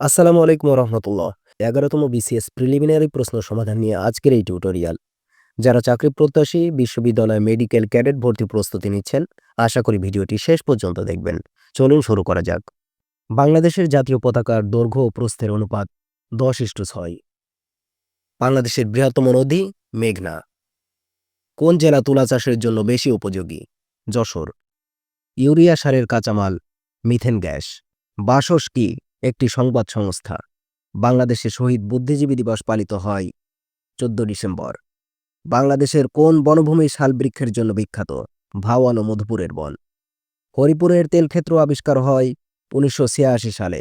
আসসালামু আলাইকুম রহমতুল্লাহ। এগারোতম বিসিএস প্রিলিমিনারি প্রশ্ন সমাধান নিয়ে আজকের এই টিউটোরিয়াল যারা চাকরি প্রত্যাশী, বিশ্ববিদ্যালয় মেডিকেল ক্যাডেট ভর্তি প্রস্তুতি নিচ্ছেন, আশা করি ভিডিওটি শেষ পর্যন্ত দেখবেন। চলুন শুরু করা যাক। বাংলাদেশের জাতীয় পতাকার দৈর্ঘ্য ও প্রস্থের অনুপাত দশ ইস্টু ছয়। বাংলাদেশের বৃহত্তম নদী মেঘনা। কোন জেলা তুলা চাষের জন্য বেশি উপযোগী? যশোর। ইউরিয়া সারের কাঁচামাল মিথেন গ্যাস। বাসস কি? একটি সংবাদ সংস্থা। বাংলাদেশে শহীদ বুদ্ধিজীবী দিবস পালিত হয় চোদ্দ ডিসেম্বর। বাংলাদেশের কোন বনভূমি শালবৃক্ষের জন্য বিখ্যাত? ভাওয়ান ও মধুপুরের বন। হরিপুরের তেলক্ষেত্র আবিষ্কার হয় উনিশশো ছিয়াশি সালে।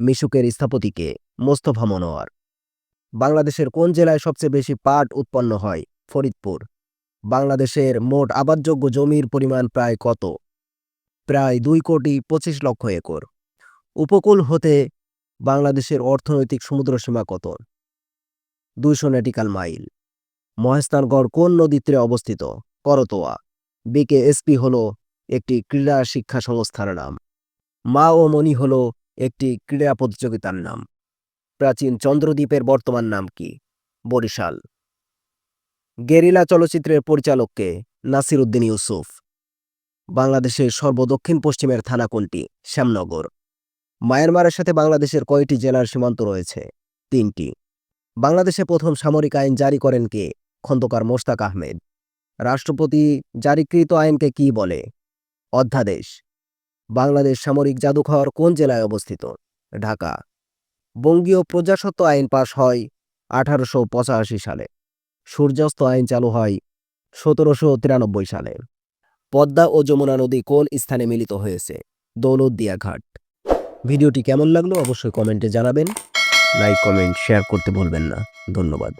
মিশুকের স্থপতিকে মোস্তফা মনোয়ার। বাংলাদেশের কোন জেলায় সবচেয়ে বেশি পাট উৎপন্ন হয়? ফরিদপুর। বাংলাদেশের মোট আবাদযোগ্য জমির পরিমাণ প্রায় কত? প্রায় দুই কোটি পঁচিশ লক্ষ একর। উপকূল হতে বাংলাদেশের অর্থনৈতিক সমুদ্রসীমা কত? দুইশো নেটিক্যাল মাইল। মহেস্তানগড় কোন নদী তীরে অবস্থিত? করতোয়া। বিকেএসপি হল একটি ক্রীড়া শিক্ষা সংস্থার নাম। মা ও মণি হল একটি ক্রীড়া প্রতিযোগিতার নাম। প্রাচীন চন্দ্রদ্বীপের বর্তমান নাম কি? বরিশাল। গেরিলা চলচ্চিত্রের পরিচালককে নাসির উদ্দিন ইউসুফ। বাংলাদেশের সর্বদক্ষিণ পশ্চিমের থানা কোনটি? শ্যামনগর। মায়ানমারের সাথে বাংলাদেশের কয়টি জেলার সীমান্ত রয়েছে? তিনটি। বাংলাদেশে প্রথম সামরিক আইন জারি করেন কে? খন্দকার মোশতাক আহমেদ। রাষ্ট্রপতি জারিকৃত আইনকে কি বলে? অধ্যাদেশ। বাংলাদেশ সামরিক জাদুঘর কোন জেলায় অবস্থিত? ঢাকা। বঙ্গীয় প্রজাসত্ব আইন পাশ হয় আঠারোশো পঁচাশি সালে। সূর্যাস্ত আইন চালু হয় সতেরোশো তিরানব্বই সালে। পদ্মা ও যমুনা নদী কোন স্থানে মিলিত হয়েছে? দৌলতদিয়া ঘাট। ভিডিওটি কেমন লাগল অবশ্যই কমেন্টে জানাবেন। লাইক কমেন্ট শেয়ার করতে ভুলবেন না। ধন্যবাদ।